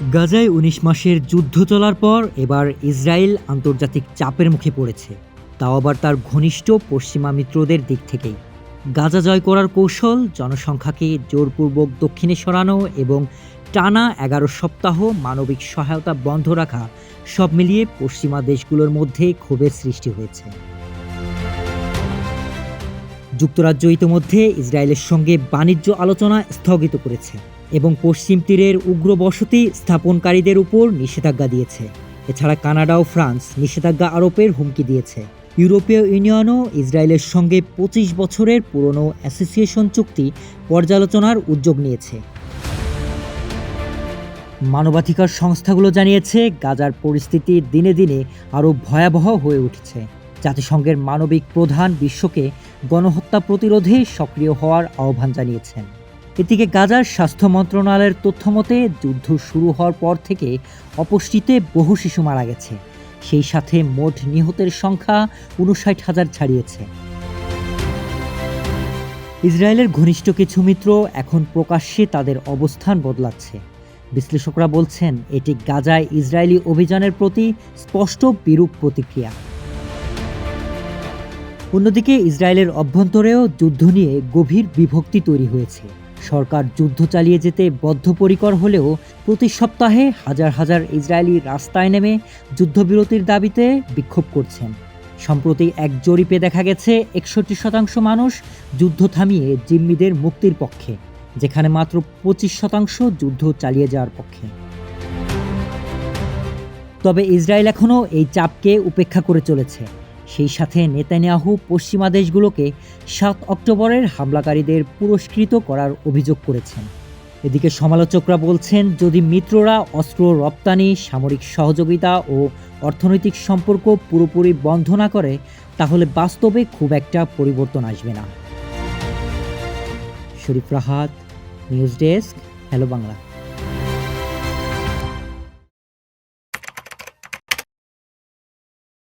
গাজায় উনিশ মাসের যুদ্ধ চলার পর এবার ইসরায়েল আন্তর্জাতিক চাপের মুখে পড়েছে। তাও আবার তার ঘনিষ্ঠ পশ্চিমা মিত্রদের দিক থেকেই। গাজা জয় করার কৌশল, জনসংখ্যাকে জোরপূর্বক দক্ষিণে সরানো এবং টানা এগারো সপ্তাহ মানবিক সহায়তা বন্ধ রাখা, সব মিলিয়ে পশ্চিমা দেশগুলোর মধ্যে ক্ষোভের সৃষ্টি হয়েছে। যুক্তরাজ্য ইতিমধ্যে ইসরায়েলের সঙ্গে বাণিজ্য আলোচনা স্থগিত করেছে। এবং পশ্চিম তীরের উগ্র বসতি স্থাপনকারীদের উপর নিষেধাজ্ঞা দিয়েছে। এছাড়া কানাডা ও ফ্রান্স নিষেধাজ্ঞা আরোপের হুমকি দিয়েছে। ইউরোপীয় ইউনিয়নও ইসরায়েলের সঙ্গে পঁচিশ বছরের পুরনো অ্যাসোসিয়েশন চুক্তি পর্যালোচনার উদ্যোগ নিয়েছে। মানবাধিকার সংস্থাগুলো জানিয়েছে, গাজার পরিস্থিতি দিনে দিনে আরও ভয়াবহ হয়ে উঠছে। জাতিসংঘের মানবিক প্রধান বিশ্বকে গণহত্যা প্রতিরোধে সক্রিয় হওয়ার আহ্বান জানিয়েছেন। এদিকে গাজার স্বাস্থ্য মন্ত্রণালয়ের তথ্যমতে যুদ্ধ শুরু হওয়ার পর থেকে অপুষ্টিতে বহু শিশু মারা গেছে। সেই সাথে মোট নিহতের সংখ্যা উনষাট হাজার ছাড়িয়েছে। ইসরায়েলের ঘনিষ্ঠ কিছু মিত্র এখন প্রকাশ্যে তাদের অবস্থান বদলাচ্ছে। বিশ্লেষকরা বলছেন, এটি গাজায় ইসরায়েলি অভিযানের প্রতি স্পষ্ট বিরূপ প্রতিক্রিয়া। অন্যদিকে, ইসরায়েলের অভ্যন্তরেও যুদ্ধ নিয়ে গভীর বিভক্তি তৈরি হয়েছে। সরকার যুদ্ধ চালিয়ে যেতে বদ্ধপরিকর হলেও প্রতি সপ্তাহে হাজার হাজার ইসরায়েলি রাস্তায় নেমে যুদ্ধবিরতির দাবিতে বিক্ষোভ করছেন। সম্প্রতি এক জরিপে দেখা গেছে, একষট্টি শতাংশ মানুষ যুদ্ধ থামিয়ে জিম্মিদের মুক্তির পক্ষে, যেখানে মাত্র পঁচিশ শতাংশ যুদ্ধ চালিয়ে যাওয়ার পক্ষে। তবে ইসরায়েল এখনও এই চাপকে উপেক্ষা করে চলেছে। সেই সাথে নেতানিয়াহু পশ্চিমা দেশগুলোকে সাত অক্টোবরের হামলাকারীদের পুরস্কৃত করার অভিযোগ করেছেন। এদিকে সমালোচকরা বলছেন, যদি মিত্ররা অস্ত্র রপ্তানি, সামরিক সহযোগিতা ও অর্থনৈতিক সম্পর্ক পুরোপুরি বন্ধ না করে, তাহলে বাস্তবে খুব একটা পরিবর্তন আসবে না। Sharif Rahat, news desk, hello Bangla.